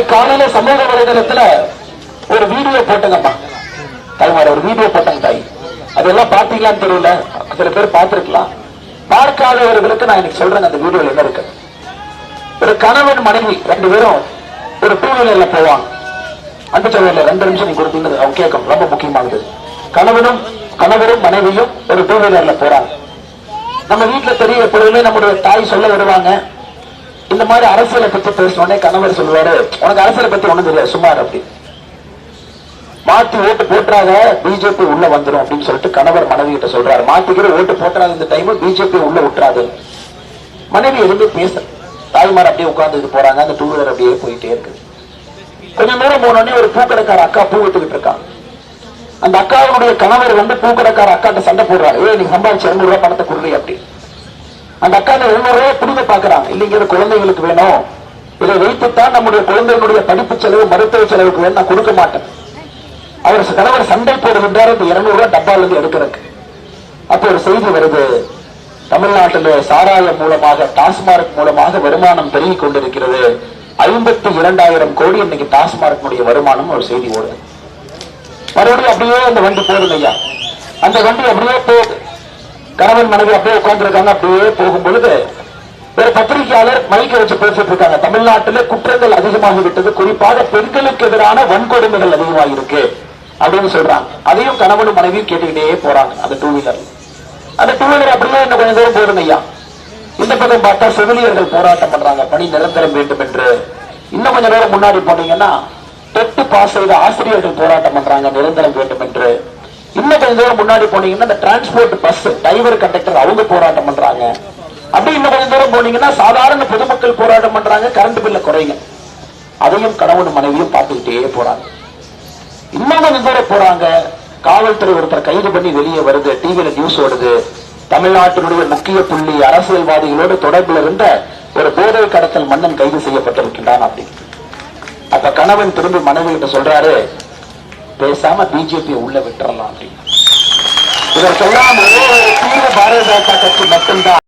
இன்னைக்கு காலையில சமூக வலைதளத்துல ஒரு வீடியோ போட்டங்கம்மா தாய்மார் ஒரு வீடியோ போட்டாங்க தாய். அதெல்லாம் பாத்தீங்களான்னு தெரியல. சில பேர் பார்த்திருக்கலாம். பார்க்காதவர்களுக்கு நான் இன்னைக்கு சொல்றேன் அந்த வீடியோல என்ன இருக்கு. ஒரு கணவன் மனைவி ரெண்டு பேரும் ஒரு டூ வீலர்ல போவாங்க. அந்த சொல்ல ரெண்டு நிமிஷம் நீ கொடுத்தீங்கன்னு அவங்க கேட்கும். ரொம்ப முக்கியமானது. கணவனும் கணவரும் மனைவியும் ஒரு டூ வீலர்ல போறாங்க. நம்ம வீட்டுல பெரிய எப்பொழுதுமே நம்மளுடைய தாய் சொல்ல வருவாங்க. இந்த மாதிரி அரசியலை பத்தி பேசினோடனே கணவர் சொல்லுவாரு உனக்கு அரசியலை பத்தி ஒண்ணும் தெரியாது சுமார் அப்படி. மாத்தி ஓட்டு போட்டுறாங்க பிஜேபி உள்ள வந்துரும் அப்படின்னு சொல்லிட்டு கணவர் மனைவி கிட்ட சொல்றாரு. மாத்திக்கிற ஓட்டு போட்டுறாங்க இந்த டைம் பிஜேபி உள்ள விட்டுறாது. மனைவி எதுவுமே பேச தாய்மார் அப்படியே உட்கார்ந்துட்டு போறாங்க அந்த டூ வீலர் அப்படியே போயிட்டே இருக்கு. கொஞ்ச நேரம் போனோடனே ஒரு பூக்கடைக்கார அக்கா பூ வித்துக்கிட்டு இருக்காங்க அந்த அக்காவுடைய கணவர் வந்து பூக்கடைக்கார அக்காட்ட சண்டை போடுறாரு. ஏ நீ சம்பாதிச்சு இருநூறு ரூபாய் பணத்தை கொடுறீ அப்படி. அந்த அக்கா அந்த புரிந்து பார்க்கிறான் இல்லைங்கிற குழந்தைகளுக்கு வேணும். இதை வைத்துத்தான் நம்முடைய குழந்தைகளுடைய படிப்பு செலவு மருத்துவ செலவுக்கு வேணும். நான் கொடுக்க மாட்டேன். அவர் கணவர் சண்டை போடுகின்றார். இந்த இருநூறு ரூபாய் டப்பால இருந்து எடுக்கிறதுக்கு. அப்போ ஒரு செய்தி வருது. தமிழ்நாட்டில் சாராயம் மூலமாக டாஸ்மார்க் மூலமாக வருமானம் பெருகிக் கொண்டிருக்கிறது. ஐம்பத்தி இரண்டாயிரம் கோடி இன்னைக்கு டாஸ்மார்க்கினுடைய வருமானம் ஒரு செய்தி ஓடுது. மறுபடியும் அப்படியே அந்த வண்டி போடுது ஐயா. அந்த வண்டி அப்படியே போ கணவன் மனைவி அப்படியே உட்கார்ந்துருக்காங்க அப்படியே போகும் பொழுது வேற பத்திரிகையாளர் மைக்க வச்சு பேசிட்டு இருக்காங்க. தமிழ்நாட்டில் குற்றங்கள் அதிகமாகி விட்டது குறிப்பாக பெண்களுக்கு எதிரான வன்கொடுமைகள் அதிகமாக இருக்கு அப்படின்னு சொல்றாங்க. அதையும் கணவனும் மனைவியும் கேட்டுக்கிட்டே போறாங்க. அந்த டூ வீலர் அந்த டூ வீலர் அப்படியே இன்னும் கொஞ்சம் தூரம் போயிடும் ஐயா. இந்த பக்கம் பார்த்தா செவிலியர்கள் போராட்டம் பண்றாங்க. பணி நிரந்தரம் வேண்டும் என்று. இன்னும் கொஞ்ச நேரம் முன்னாடி போனீங்கன்னா தொட்டு பாஸ் செய்த ஆசிரியர்கள் போராட்டம் பண்றாங்க. நிரந்தரம் வேண்டும் என்று. இன்னும் கொஞ்ச தூரம் முன்னாடி போனீங்கன்னா இந்த டிரான்ஸ்போர்ட் பஸ் டிரைவர் கண்டக்டர் அவங்க போராட்டம் பண்றாங்க. அப்படி இன்னும் கொஞ்ச தூரம் போனீங்கன்னா சாதாரண பொதுமக்கள் போராட்டம் பண்றாங்க கரண்ட் பில்ல குறைங்க. அதையும் கணவன் மனைவியும் பார்த்துக்கிட்டே போறாங்க. இன்னும் கொஞ்சம் தூரம் போறாங்க. காவல்துறை ஒருத்தர் கைது பண்ணி வெளியே வருது டிவியில நியூஸ் ஓடுது. தமிழ்நாட்டினுடைய முக்கிய புள்ளி அரசியல்வாதிகளோடு தொடர்பில் இருந்த ஒரு போதை கடத்தல் மன்னன் கைது செய்யப்பட்டிருக்கின்றான் அப்படி. அப்ப கணவன் திரும்பி மனைவி கிட்ட சொல்றாரு பேசாம பிஜேபி உள்ள விட்டுறலாம் அப்படின்னு. இதற்கெல்லாம் ஒரே ஒரு தீர்வு பாரதிய ஜனதா கட்சி மட்டும்தான்